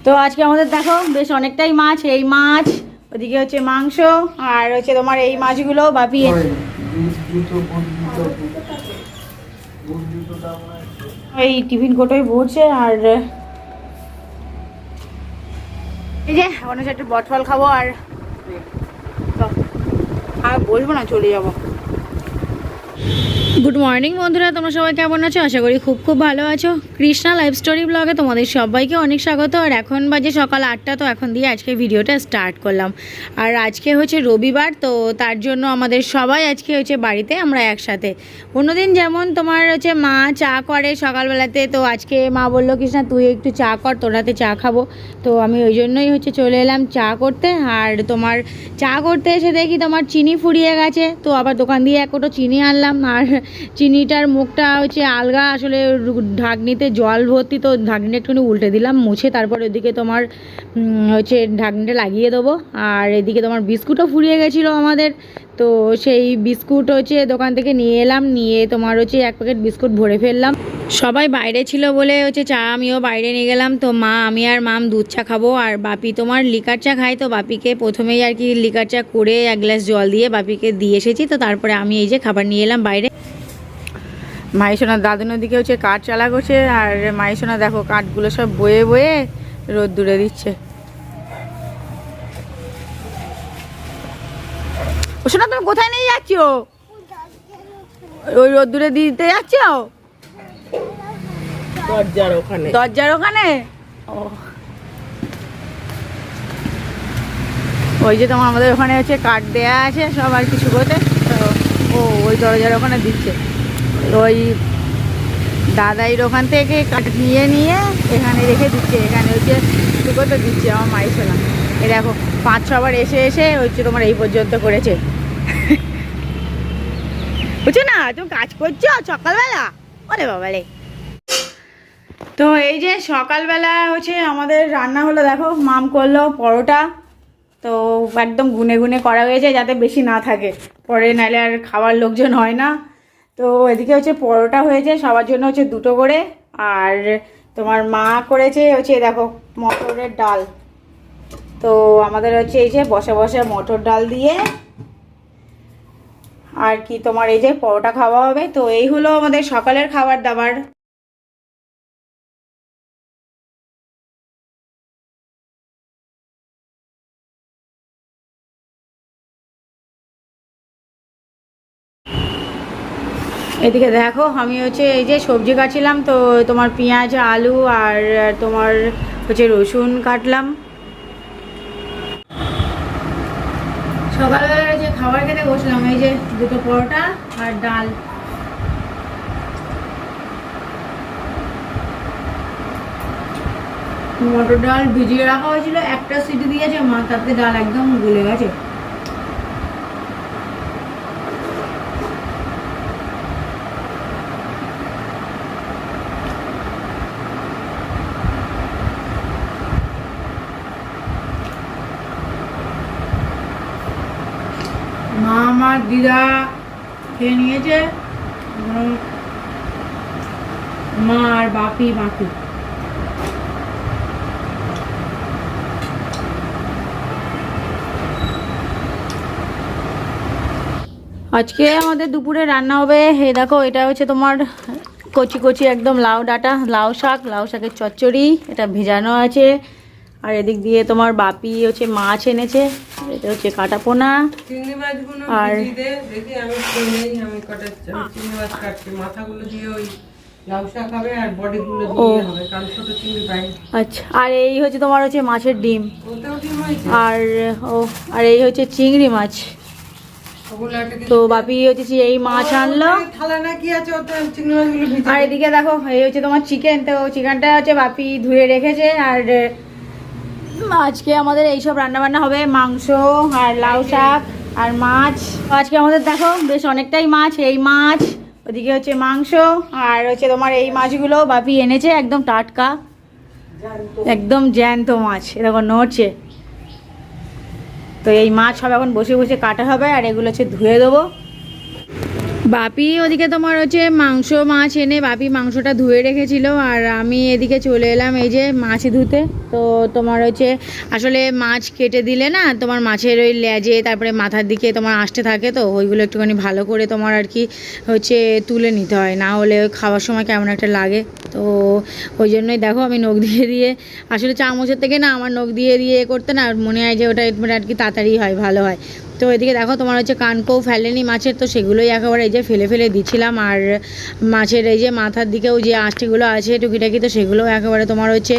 তো আজকে আমাদের দেখো বেশ অনেকটাই মাছ এই মাছ ওদিকে হচ্ছে মাংস আর হচ্ছে তোমার এই মাছগুলো বাপি এই টিফিন কোটোয় ভরছে আর এই যে এখন হচ্ছে একটু বটফল খাব আর আর বলব না চলে যাব। গুড মর্নিং বন্ধুরা। তোমরা সবাই কেমন আছো? আশা করি খুব খুব ভালো আছো। কৃষ্ণা লাইফ স্টোরি ব্লগে তোমাদের সবাইকে অনেক স্বাগত। আর এখন বাজে সকাল আটটা, তো এখন দিয়ে আজকে ভিডিওটা স্টার্ট করলাম। আর আজকে হচ্ছে রবিবার, তো তার জন্য আমাদের সবাই আজকে হচ্ছে বাড়িতে, আমরা একসাথে। অন্যদিন যেমন তোমার হচ্ছে মা চা করে সকালবেলাতে, তো আজকে মা বলল, কৃষ্ণা, তুই একটু চা কর, তোর হাতে চা খাব। তো আমি ওই জন্যই হচ্ছে চলে এলাম চা করতে। আর তোমার চা করতে এসে দেখি তোমার চিনি ফুরিয়ে গেছে। তো আবার দোকান দিয়ে এক চিনি আনলাম। আর চিনিটার মুখটা হচ্ছে আলগা, আসলে ঢাকনিতে জল ভর্তি, তো ঢাকনিটা একটুখানি উল্টে দিলাম, মুছে তারপর ওদিকে তোমার হচ্ছে ঢাকনিটা লাগিয়ে দেবো। আর এদিকে তোমার বিস্কুটও ফুরিয়ে গেছিল আমাদের, তো সেই বিস্কুট হচ্ছে দোকান থেকে নিয়ে এলাম, নিয়ে তোমার হচ্ছে এক প্যাকেট বিস্কুট ভরে ফেললাম। সবাই বাইরে ছিল বলে হচ্ছে চা আমিও বাইরে নিয়ে গেলাম, তো মা, আমি আর মাম দুধ চা খাব, আর বাপি তোমার লিকার চা খাই তো বাপিকে প্রথমেই আর কি লিকার চা করে এক গ্লাস জল দিয়ে বাপিকে দিয়ে এসেছি, তো তারপরে আমি এই যে খাবার নিয়ে এলাম বাইরে। মাইসোনার দাদুনের দিকে হচ্ছে কাঠ চালা করছে আর মাইসোনা দেখো কাঠগুলো সব বয়ে বয়ে রোদ দূরে দিচ্ছে। ও শোনা তুমি কোথায় নিয়ে যাচ্ছ? ওই রোদ দূরে দিতে যাচ্ছ? দরজার ওখানে। দরজার ওখানে? ও। ওই যে তোমার আমাদের ওখানে হচ্ছে কাঠ দেয়া আছে সব আর কিছু করতে তো ও ওই দরজার ওখানে দিচ্ছে। ওই দাদাইর ওখান থেকে কাঠ নিয়ে নিয়ে এখানে রেখে দিচ্ছে, এখানে হচ্ছে তো দিচ্ছে আমার মাই শোনা এ দেখো, পাঁচ ছবার এসে এসে হচ্ছে তোমার এই পর্যন্ত করেছে। বুঝছ না? তুমি কাজ করছ সকালবেলা? ওরে বাবা রে তো এই যে সকালবেলা হচ্ছে আমাদের রান্না হলো, দেখো, মাম করল পরোটা। তো একদম গুনে গুনে করা হয়েছে যাতে বেশি না থাকে। পরে নাহলে আর খাওয়ার লোকজন হয় না। তো এদিকে হচ্ছে পরোটা হয়েছে, সবার জন্য হচ্ছে দুটো করে। আর তোমার মা করেছে হচ্ছে, দেখো, মটরের ডাল। তো আমাদের হচ্ছে এই যে বসে বসে মটর ডাল দিয়ে। আর কি তোমার এই যে পরোটা খাওয়া হবে, তো এই হলো আমাদের সকালের খাবার দাবার। এদিকে দেখো, আমি হচ্ছে এই যে সবজি কাটছিলাম, তো তোমার পেঁয়াজ, আলু আর তোমার হচ্ছে রসুন কাটলাম। সকালবেলা যে খাবার খেতে বসলাম, এই যে দুটো পরোটা আর ডাল। মটর ডাল ভিজিয়ে রাখা হয়েছিল, একটা সিটি দিয়েছে, মা, তাতে ডাল একদম গলে গেছে মা আমার দিদা খেয়ে নিয়েছে মা আর বাপি বাকি। আজকে আমাদের দুপুরে রান্না হবে, হে দেখো এটা হচ্ছে তোমার কচি কচি একদম লাউ ডাঁটা, লাউ শাক, লাউ শাকের চচ্চড়ি, এটা ভেজানো আছে। আর এদিক দিয়ে তোমার বাপি হচ্ছে মাছ এনেছে এটা হচ্ছে কাটা পোনা আর- আচ্ছা আর এই হচ্ছে তোমার হচ্ছে মাছের ডিম। আর ও আর এই হচ্ছে চিংড়ি মাছ। তো বাপি হচ্ছে এই মাছ আনলো। আর এদিকে দেখো এই হচ্ছে তোমার চিকেন তো চিকেনটা হচ্ছে বাপি ধুয়ে রেখেছে আর আজকে আমাদের এইসব রান্না বান্না হবে মাংস আর লাউ শাক আর মাছ। আজকে আমাদের দেখো বেশ অনেকটাই মাছ, এই মাছ, ওদিকে হচ্ছে মাংস আর হচ্ছে তোমার এই মাছগুলো বাপি এনেছে একদম টাটকা, একদম জ্যান্ত মাছ এরকম নড়ছে। তো এই মাছ সব এখন বসে বসে কাটা হবে আর এগুলো হচ্ছে ধুয়ে দেবো। বাপি ওদিকে তোমার হচ্ছে মাংস, মাছ এনে বাপি মাংসটা ধুয়ে রেখেছিল আর আমি এদিকে চলে এলাম এই যে মাছ ধুতে। তো তোমার হচ্ছে আসলে মাছ কেটে দিলে না তোমার মাছের ওই লেজে, তারপরে মাথার দিকে তোমার আসতে থাকে তো, ওইগুলো একটুখানি ভালো করে তোমার আর কি হচ্ছে তুলে নিতে হয়। না হলে খাওয়ার সময় কেমন একটা লাগে। তো ওই জন্যই দেখো আমি নখ দিয়ে দিয়ে, আসলে চামচের থেকে না আমার নখ দিয়ে দিয়ে করতে না মনে হয় যে ওটা মানে আর কি তাড়াতাড়ি হয়, ভালো হয়। তো এদিকে দেখো তোমার হচ্ছে কানকৌ ফেলেনি মাছের, তো সেগুলোই একেবারে এই যে ফেলে ফেলে দিচ্ছিলাম আর মাছের এই যে মাথার দিকেও যে আঁশটিগুলো আছে টুকিটাকি, তো সেগুলোও একেবারে তোমার হচ্ছে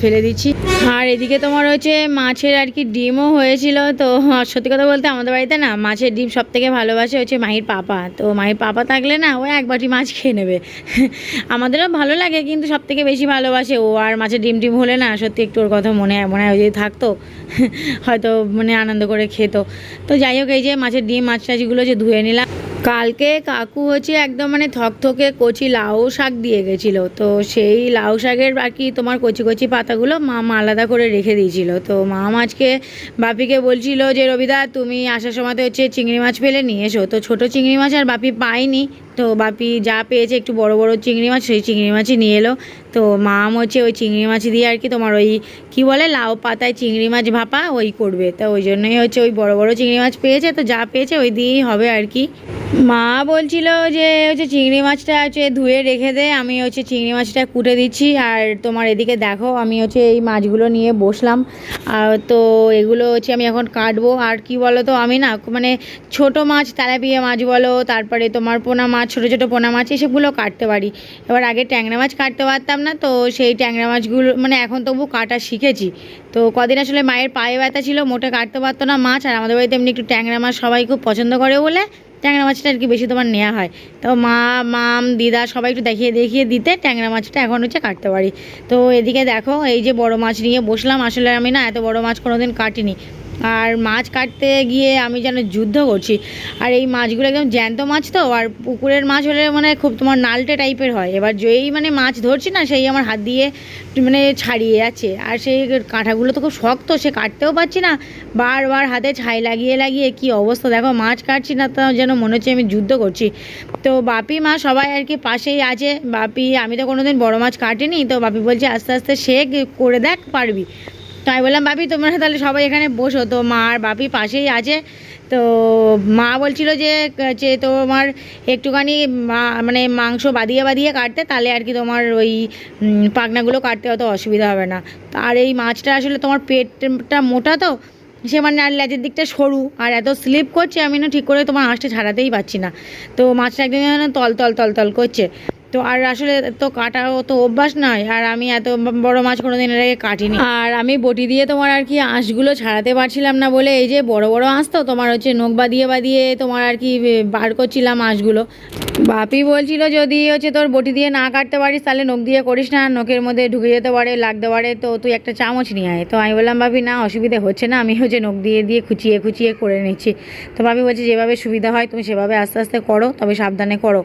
ফেলে দিচ্ছি। আর এদিকে তোমার হচ্ছে মাছের আর কি ডিমও হয়েছিল, তো সত্যি কথা বলতে আমাদের বাড়িতে না মাছের ডিম সব থেকে ভালোবাসে হচ্ছে মাহির পাপা। তো মাহির পাপা থাকলে না ও এক বাটি মাছ খেয়ে নেবে। আমাদেরও ভালো লাগে, কিন্তু সব থেকে বেশি ভালোবাসে ও। আর মাছের ডিম টিম হলে না সত্যি একটু ওর কথা মনে হয় মনে হয় যদি থাকতো, হয়তো মানে আনন্দ করে খেত। তো যাই হোক, এই যে মাছের ডিম, মাছ টাছগুলো যে ধুয়ে নিলাম। কালকে কাকু হচ্ছে একদম মানে থকথকে কচি লাউ শাক দিয়ে গেছিল। তো সেই লাউ শাকের আর কি তোমার কচি কচি পাতাগুলো মা আলাদা করে রেখে দিয়েছিল। তো মা মাছকে বাপিকে বলছিল যে, রবিদা, তুমি আসার সময় তো হচ্ছে চিংড়ি মাছ ফেলে নিয়ে এসো। তো ছোটো চিংড়ি মাছ আর বাপি পায়নি। তো বাপি যা পেয়েছে, একটু বড় বড় চিংড়ি মাছ, সেই চিংড়ি মাছই নিয়ে এলো। তো মাম হচ্ছে ওই চিংড়ি মাছ দিয়ে আর কি তোমার ওই, কি বলে, লাউ পাতায় চিংড়ি মাছ ভাপা ওই করবে। তো ওই জন্যই হচ্ছে ওই বড় বড় চিংড়ি মাছ পেয়েছে, তো যা পেয়েছে ওই দিয়েই হবে আর কি। মা বলছিল যে হচ্ছে চিংড়ি মাছটা হচ্ছে ধুয়ে রেখে দে, আমি হচ্ছে চিংড়ি মাছটা কুটে দিচ্ছি। আর তোমার এদিকে দেখো, আমি হচ্ছে এই মাছগুলো নিয়ে বসলাম। আর তো এগুলো হচ্ছে আমি এখন কাটবো। আর কি বলো তো আমি না মানে ছোট মাছ, তেলাপিয়া মাছ বলো, তারপরে তোমার পোনা মাছ ছোটো ছোটো পোনা মাছ এসবগুলো কাটতে পারি। এবার আগে ট্যাংরা মাছ কাটতে পারতাম না, তো সেই ট্যাংরা মাছগুলো মানে এখন তবু কাটা শিখেছি। তো কদিন আসলে মায়ের পায়ে ব্যথা ছিল, মোটে কাটতে পারতো না মাছ, আর আমাদের বাড়িতে এমনি একটু ট্যাংরা মাছ সবাই খুব পছন্দ করে বলে ট্যাংরা মাছটা আর কি বেশি তোমার নেওয়া হয়। তো মা, মাম, দিদা সবাই একটু দেখিয়ে দেখিয়ে দিতে ট্যাংরা মাছটা এখন হচ্ছে কাটতে পারি। তো এদিকে দেখো, এই যে বড় মাছ নিয়ে বসলাম, আসলে আমি না এত বড় মাছ কোনোদিন কাটিনি। আর মাছ কাটতে গিয়ে আমি যেন যুদ্ধ করছি। আর এই মাছগুলো একদম জ্যান্ত মাছ তো, আর পুকুরের মাছ হলে মানে খুব তোমার নালটে টাইপের হয়। এবার যেই মানে মাছ ধরছি না, সেই আমার হাত দিয়ে মানে ছাড়িয়ে যাচ্ছে। আর সেই কাঁঠাগুলো তো খুব শক্ত, সে কাটতেও পারছি না। বারবার হাতে ছাই লাগিয়ে লাগিয়ে কি অবস্থা, দেখো মাছ কাটছি না তো যেন মনে হচ্ছে আমি যুদ্ধ করছি। তো বাপি মা সবাই আর কি পাশেই আছে। বাপি, আমি তো কোনোদিন বড় মাছ কাটিনি, তো বাপি বলছে আস্তে আস্তে সে করে দেখ পারবি। তো আমি বললাম বাপি তোমরা তাহলে সবাই এখানে বসো। তো মা আর বাপি পাশেই আছে। তো মা বলছিল যে যে তোমার একটুখানি মানে মাংস বাদিয়ে বাদিয়ে কাটতে তাহলে আর কি তোমার ওই উম, পাখনাগুলো কাটতে অত অসুবিধা হবে না। আর এই মাছটা আসলে তোমার পেটটা মোটা তো সে মানে আর লেজের দিকটা সরু আর এত স্লিপ করছে আমি না ঠিক করে তোমার আঁশটা ছাড়াতেই পারছি না। তো মাছটা একদিন তল তল তল তল করছে। তো আর আসলে তো কাটাও তো অভ্যাস নয়, আর আমি এত বড় মাছ কোনো দিন আগে কাটিনি। আর আমি বটি দিয়ে তোমার আর কি আঁশগুলো ছাড়াতে পারছিলাম না বলে এই যে বড় বড় আঁশ তো, তোমার হচ্ছে নখ বাদিয়ে বাদিয়ে তোমার আর কি বার করছিলাম আঁশগুলো। বাপি বলছিল যদি হচ্ছে তোর বটি দিয়ে না কাটতে পারিস তাহলে নখ দিয়ে করিস না, নখের মধ্যে ঢুকে যেতে পারে, লাগতে পারে, তো তুই একটা চামচ নিয়ে আয়। তো আমি বললাম ভাবি না, অসুবিধা হচ্ছে না, আমি হচ্ছে নখ দিয়ে দিয়ে খুচিয়ে খুচিয়ে করে নিচ্ছি। তো ভাবি বলছে, যেভাবে সুবিধা হয় তুমি সেভাবে আস্তে আস্তে করো, তবে সাবধানে করো।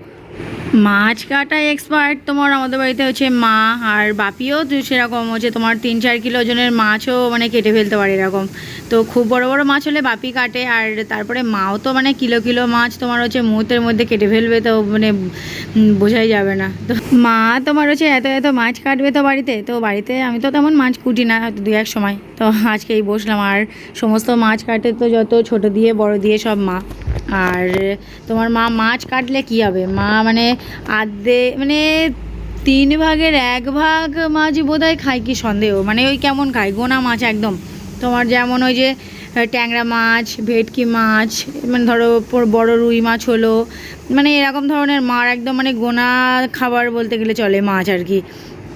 মাছ কাটা এক্সপার্ট তোমার আমাদের বাড়িতে হচ্ছে মা আর বাপিও সেরকম হচ্ছে তোমার তিন চার কিলো ওজনের মাছও মানে কেটে ফেলতে পারে এরকম। তো খুব বড় বড় মাছ হলে বাপি কাটে আর তারপরে মাও তো মানে কিলো কিলো মাছ তোমার হচ্ছে মুহূর্তের মধ্যে কেটে ফেলবে তো মানে বোঝাই যাবে না। তো মা তোমার হচ্ছে এত এত মাছ কাটবে তো বাড়িতে তো বাড়িতে আমি তো তেমন মাছ কুটি না দু এক সময়। তো আজকেই বসলাম আর সমস্ত মাছ কাটে তো যত ছোট দিয়ে বড় দিয়ে সব মা। আর তোমার মা মাছ কাটলে কি হবে? মা মানে আধে মানে তিন ভাগের এক ভাগ মাছ বোধহয় খায় কি সন্দেহ? মানে ওই কেমন খায়? গোনা মাছ একদম। তোমার যেমন ওই যে ট্যাংরা মাছ, ভেটকি মাছ মানে ধরো বড় রুই মাছ হলো মানে এরকম ধরনের মার একদম মানে গোনা খাবার বলতে গেলে চলে মাছ আর কি।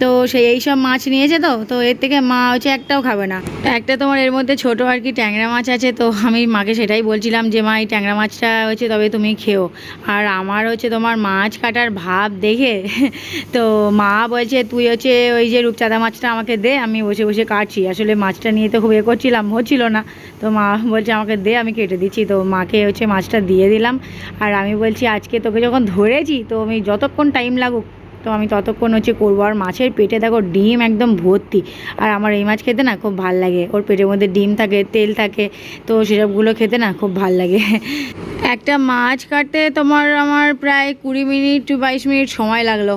তো সেই এই সব মাছ নিয়েছে তো তো এর থেকে মা হচ্ছে একটাও খাবে না। একটা তোমার এর মধ্যে ছোট আর কি ট্যাংরা মাছ আছে, তো আমি মাকে সেটাই বলছিলাম যে, মা, এই ট্যাংরা মাছটা হচ্ছে তবে তুমি খেও। আর আমার হচ্ছে তোমার মাছ কাটার ভাব দেখে, তো মা বলছে, তুই হচ্ছে ওই যে রূপচাঁদা মাছটা আমাকে দে, আমি বসে বসে কাটছি। আসলে মাছটা নিয়ে তো খুব এ করছিলাম, হচ্ছিল না। তো মা বলছে, আমাকে দে, আমি কেটে দিচ্ছি। তো মাকে হচ্ছে মাছটা দিয়ে দিলাম। আর আমি বলছি, আজকে তোকে যখন ধরেছি, তো আমি যতক্ষণ টাইম লাগুক তো আমি ততক্ষণ হচ্ছে করব। আর মাছের পেটে দেখো ডিম একদম ভর্তি। আর আমার এই মাছ খেতে না খুব ভালো লাগে। ওর পেটের মধ্যে ডিম থাকে, তেল থাকে, তো সেসবগুলো খেতে না খুব ভালো লাগে। একটা মাছ কাটতে তোমার আমার প্রায় কুড়ি মিনিট বাইশ মিনিট সময় লাগল।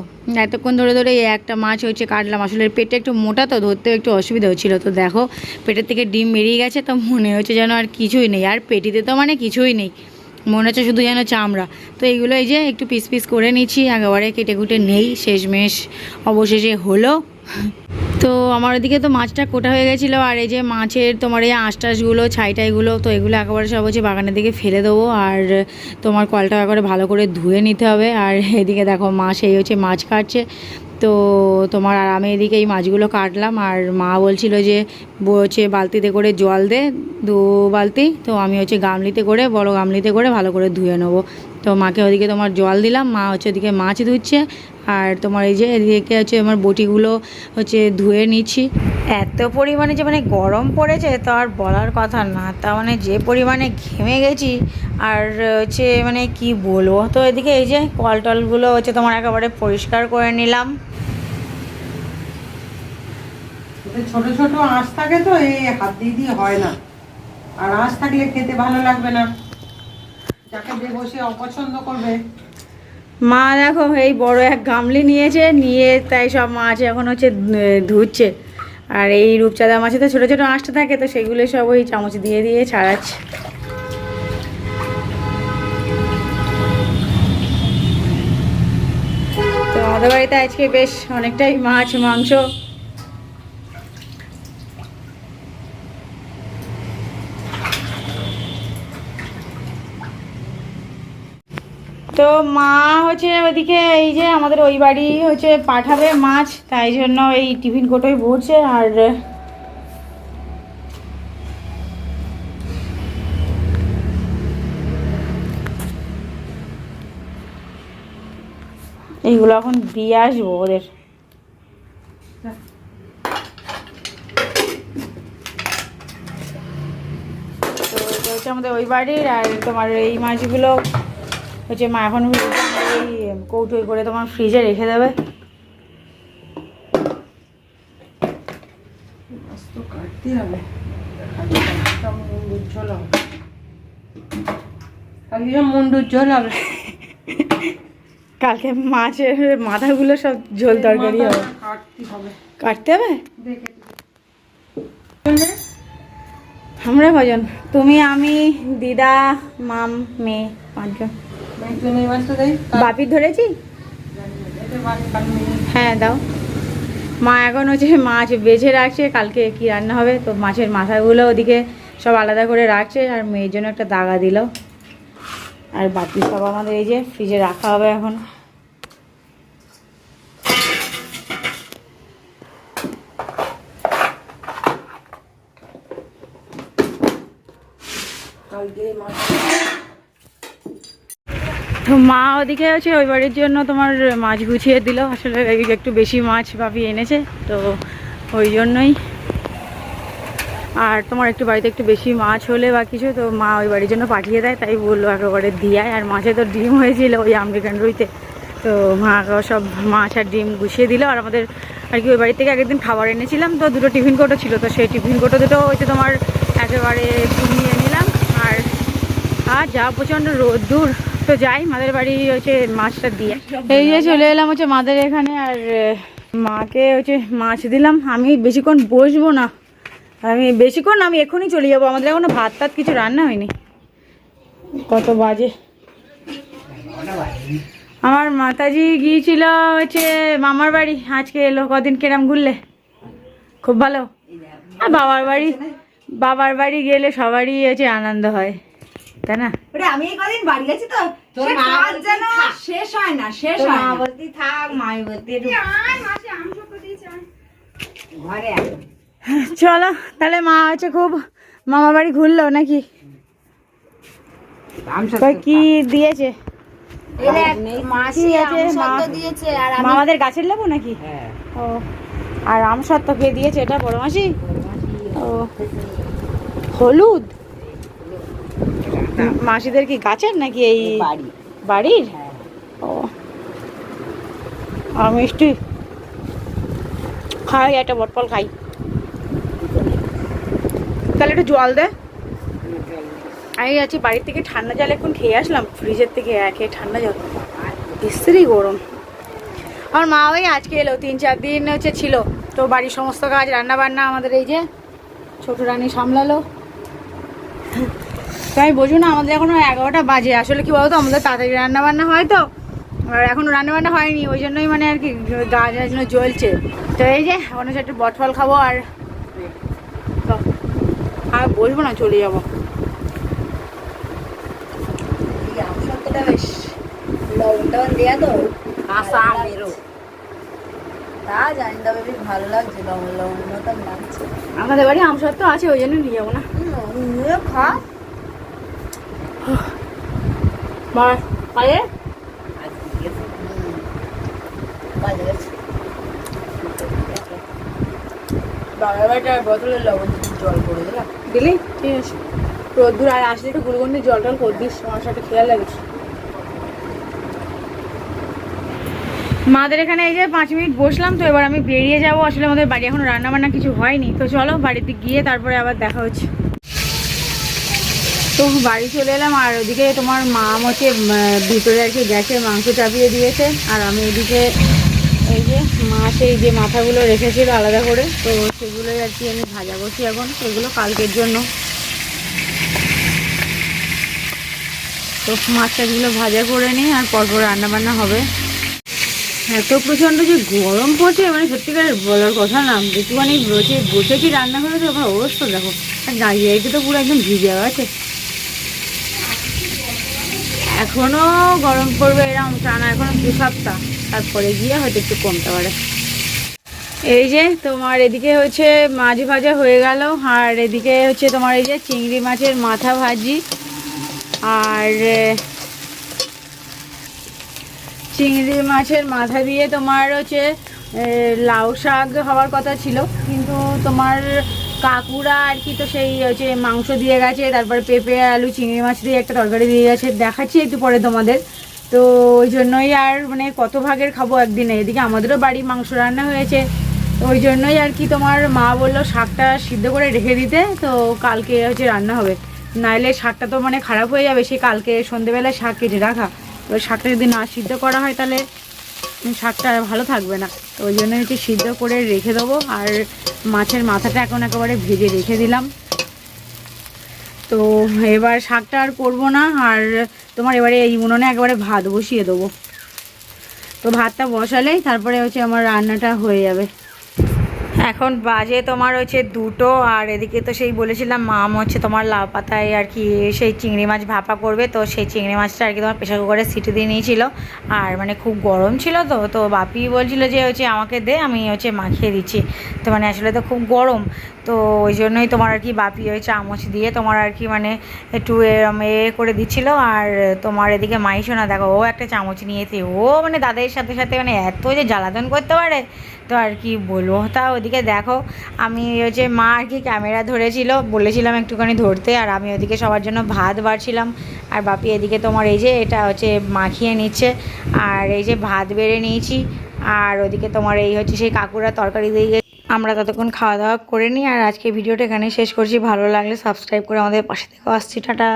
এতক্ষণ ধরে ধরে একটা মাছ হচ্ছে কাটলাম। আসলে পেটে একটু মোটা তো, ধরতেও একটু অসুবিধা হচ্ছিল। তো দেখো, পেটের থেকে ডিম বেরিয়ে গেছে, তো মনে হচ্ছে যেন আর কিছুই নেই। আর পেটিতে তো মানে কিছুই নেই। মনে হচ্ছে শুধু যেন চামড়া তো এইগুলো এই যে একটু পিস পিস করে নিচ্ছি, একেবারে কেটে কুটে নেই, শেষমেশ অবশেষে হলো। তো আমার ওদিকে তো মাছটা কোটা হয়ে গেছিল, আর এই যে মাছের তোমার এই আঁশ টাশগুলো ছাইটাইগুলো, তো এগুলো একেবারে সব হচ্ছে বাগানের দিকে ফেলে দেবো, আর তোমার কলটা একবারে ভালো করে ধুয়ে নিতে হবে। আর এদিকে দেখো মা সেই হচ্ছে মাছ কাটছে। তো তোমার আর আমি এদিকে এই মাছগুলো কাটলাম আর মা বলছিল যে হচ্ছে বালতিতে করে জল দে, দু বালতি। তো আমি হচ্ছে গামলিতে করে, বড় গামলিতে করে ভালো করে ধুয়ে নেব। তো মাকে ওদিকে তোমার জল দিলাম, মা হচ্ছে ওদিকে মাছ ধুচ্ছে। আর তোমার এই যে এদিকে হচ্ছে আমার বটিগুলো হচ্ছে ধুয়ে নিচ্ছি। এত পরিমাণে যে মানে গরম পড়েছে তো আর বলার কথা না, তা মানে যে পরিমাণে ঘেমে গেছি। আর হচ্ছে মানে কি বলব? তো এদিকে এই যে কল টলগুলো হচ্ছে তোমার একেবারে পরিষ্কার করে নিলাম। ছোট ছোট আঁশ থাকে তো, এই হাত দিয়ে দিয়ে হয় না। আর আঁশ থাকলে খেতে ভালো লাগবে না। যাকে দেবো সে অপছন্দ করবে। মা দেখো, এই বড় এক গামলি নিয়েছে, নিয়ে তাই সব মাছ এখন হচ্ছে ধুচ্ছে। আর এই রূপচাঁদা মাছে তো ছোটো ছোটো আঁশটা থাকে, তো সেগুলো সব ওই চামচ দিয়ে দিয়ে ছাড়াচ্ছে। তো আমাদের বাড়িতে আজকে বেশ অনেকটাই মাছ, মাংস তো মা হচ্ছে ওইদিকে এই যে আমাদের ওই বাড়ি হচ্ছে পাঠাবে মাছ, তাই জন্য এই টিফিন কোটোই ভরছে আর এইগুলো এখন দিয়ে আসব ওদের। তো হচ্ছে আমাদের ওই বাড়ির আর তোমার এই মাছগুলো হচ্ছে মা এখন এই কৌটোই করে তোমার ফ্রিজে রেখে দেবে। কাটতে হবে। হবে। কালকে হবে মাছের মাথাগুলো সব ঝোল তরকারি হবে। কাটতে হবে। আমরা কজন? তুমি আমি দিদা মাম মেয়ে পাঁচজন। বাপির ধরেছি? হ্যাঁ দাও। মা এখন হচ্ছে মাছ বেছে রাখছে, কালকে কি রান্না হবে? তো মাছের মাথাগুলো ওদিকে সব আলাদা করে রাখছে আর মেয়ের জন্য একটা দাগা দিল। আর বাকি সব আমাদের এই যে ফ্রিজে রাখা হবে এখন কালকে এই মাছ তো মা ওদিকে আছে, ওই বাড়ির জন্য তোমার মাছ গুছিয়ে দিল। আসলে একটু বেশি মাছ ভাবি এনেছে, তো ওই জন্যই। আর তোমার একটু বাড়িতে একটু বেশি মাছ হলে বা কিছু, তো মা ওই বাড়ির জন্য পাঠিয়ে দেয়, তাই বলল একেবারে দিয়ায় আর মাছে তো ডিম হয়েছিল ওই আমেরিকান রুইতে তো মা সব মাছ আর ডিম গুছিয়ে দিল। আর আমাদের আর কি, ওই বাড়ি থেকে আগের দিন খাবার এনেছিলাম, তো দুটো টিফিন কোটো ছিল, তো সেই টিফিন কোটো দুটো হচ্ছে তোমার একেবারে নিয়ে নিলাম। আর আর যা প্রচণ্ড রোদ্দুর তো যাই, মাদের বাড়ি হচ্ছে মাছটা দিয়ে। এই যে চলে এলাম হচ্ছে মাদের এখানে, আর মাকে হচ্ছে মাছ দিলাম। আমি বেশিক্ষণ বসবো না। আমি বেশিক্ষণ আমি এখনই চলে যাব। আমাদের এখনও ভাত টাত কিছু রান্না হয়নি। কত বাজে। আমার মাতাজি গিয়েছিল হচ্ছে মামার বাড়ি। আজকে এলো, কদিন কেরাম ঘুরলে? খুব ভালো। আর বাবার বাড়ি বাবার বাড়ি গেলে সবারই হচ্ছে আনন্দ হয়। তাই না? আমি এই কদিন বাড়ি গেছি তো। তোর মা যেন শেষ হয় না শেষ হয় মা বলতি থাক। মাই বলতি ঘরে চলো তাহলে মা হচ্ছে খুব মামা বাড়ি ঘুরলো নাকি? কি দিয়েছে? মা- মামাদের গাছের লেবু নাকি? হ্যাঁ। ও আর আম সত্ত্ব কে দিয়েছে এটা বড় মাসি? ও হলুদ? মাসিদের কি গাছের নাকি এই বাড়ির? ও। আর মিষ্টি? খাই একটা বটফল খাই। তাহলে একটু জল দে। আমি আছি বাড়ির থেকে ঠান্ডা জল এখন খেয়ে আসলাম ফ্রিজের থেকে একে ঠান্ডা জল। বিশ্রী গরম। আমার মা ওই আজকে এলো তিন চার দিন হচ্ছে ছিল। তো বাড়ির সমস্ত কাজ রান্না বান্না আমাদের এই যে ছোট রানী সামলালো। তাই বোঝো না আমাদের এখনও এগারোটা বাজে। আসলে কি বলতো আমাদের তাড়াতাড়ি রান্না বান্না হয় তো আর এখনও রান্না বান্না হয়নি ওই জন্যই মানে আর কি গা জন্য জ্বলছে। তো এই যে হচ্ছে একটু বটফল খাব আর আর বলব না চলে যাব। তো কাঁচা আমেরও। তা জানি তবে বেশ ভালো লাগছে লবণ লবণ মতন লাগছে। আমাদের বাড়ি আমসত্ব আছে ওই জন্য নিয়ে যাব না। খা। মার পায়ে বাজে গেছে লবণ জল করে দিলাম। দিলি? ঠিক আছে। রোদ্দুর আর আসলে একটু গুলগুন্ডি জল টল করে দিস সাথে খেয়াল লাগিস মাদের এখানে এই যে পাঁচ মিনিট বসলাম তো এবার আমি বেরিয়ে যাব। আসলে আমাদের বাড়ি এখন রান্না বান্না কিছু হয়নি। তো চলো বাড়িতে গিয়ে তারপরে আবার দেখা হচ্ছে। তো বাড়ি চলে এলাম আর ওদিকে তোমার মা হচ্ছে ভিতরে আর কি গ্যাসে মাংস চাপিয়ে দিয়েছে। আর আমি এদিকে এই যে মাছ এই যে মাথাগুলো রেখেছিল আলাদা করে, তো সেগুলোই আর কি আমি ভাজা করছি এখন। সেগুলো কালকের জন্য। তো মাছ টাছগুলো ভাজা করে নিই আর পরপর রান্না বান্না হবে। এত প্রচণ্ড যে গরম পড়ছে মানে সত্যিকার বলার কথা না। একটুখানি বসে বসেছি রান্না করে তো ওখানে অবস্থা দেখো। আর দাঁড়িয়ে তো পুরো একদম ভিজে আছে। এখনও গরম পড়বে এরকম টানা এখনও দু সপ্তাহ। তারপরে গিয়ে হয়তো একটু কমতে পারে। এই যে তোমার এদিকে হচ্ছে মাছ ভাজা হয়ে গেল, আর এদিকে হচ্ছে তোমার এই যে চিংড়ি মাছের মাথা ভাজি, আর চিংড়ি মাছের মাথা দিয়ে তোমার হচ্ছে লাউ শাক হওয়ার কথা ছিল, কিন্তু তোমার কাকুরা আর কি তো সেই হচ্ছে মাংস দিয়ে গেছে, তারপর পেঁপে, আলু, চিংড়ি মাছ দিয়ে একটা তরকারি দিয়ে গেছে, দেখাচ্ছি একটু পরে তোমাদের। তো ওই জন্যই আর মানে কত ভাগের খাব একদিনে? এদিকে আমাদেরও বাড়ি মাংস রান্না হয়েছে। ওই জন্যই আর কি তোমার মা বলল শাকটা সিদ্ধ করে রেখে দিতে, তো কালকে হচ্ছে রান্না হবে। নাইলে শাকটা তো মানে খারাপ হয়ে যাবে সেই কালকে সন্ধেবেলায় শাক কেটে রাখা। এবার শাকটা যদি না সিদ্ধ করা হয় তাহলে শাকটা ভালো থাকবে না। তো ওই জন্য হচ্ছে সিদ্ধ করে রেখে দেবো। আর মাছের মাথাটা এখন একেবারে ভেজে রেখে দিলাম। তো এবার শাকটা আর করব না, আর তোমার এবারে এই উনুনে একেবারে ভাত বসিয়ে দেবো। তো ভাতটা বসালেই তারপরে হচ্ছে আমার রান্নাটা হয়ে যাবে। এখন বাজে তোমার হচ্ছে দুটো, আর এদিকে তো সেই বলেছিলাম, মাম হচ্ছে তোমার লাউ পাতায় আর কি সেই চিংড়ি মাছ ভাপা করবে, তো সেই চিংড়ি মাছটা আর কি তোমার প্রেশার কুকারে সিটি দিয়ে নিয়েছিল। আর মানে খুব গরম ছিল তো তো বাপি বলছিল যে হচ্ছে আমাকে দে, আমি হচ্ছে মাখিয়ে দিচ্ছি। তো মানে আসলে তো খুব গরম, তো ওই জন্যই তোমার আর কি বাপি ওই চামচ দিয়ে তোমার আর কি মানে একটু এরম এ করে দিচ্ছিল। আর তোমার এদিকে মাইশো না দেখো ও একটা চামচ নিয়েছে, ও মানে দাদাদের সাথে সাথে মানে এত যে জ্বালাতন করতে পারে তো আর কি বলব? তা ওদিকে দেখো, আমি হচ্ছে মা আর কি ক্যামেরা ধরেছিল, বলেছিলাম একটুখানি ধরতে, আর আমি ওদিকে সবার জন্য ভাত বাড়ছিলাম। আর বাপি, এদিকে তোমার এই যে এটা হচ্ছে মাখিয়ে নিচ্ছে, আর এই যে ভাত বেড়ে নিয়েছি, আর ওদিকে তোমার এই হচ্ছে সেই কাকুরা তরকারি দিয়ে। আমরা ততক্ষণ খাওয়া দাওয়া করে নিই, আর আজকে ভিডিওটা এখানে শেষ করছি। ভালো লাগলে সাবস্ক্রাইব করে আমাদের পাশে থেকে আসছি। টাটা!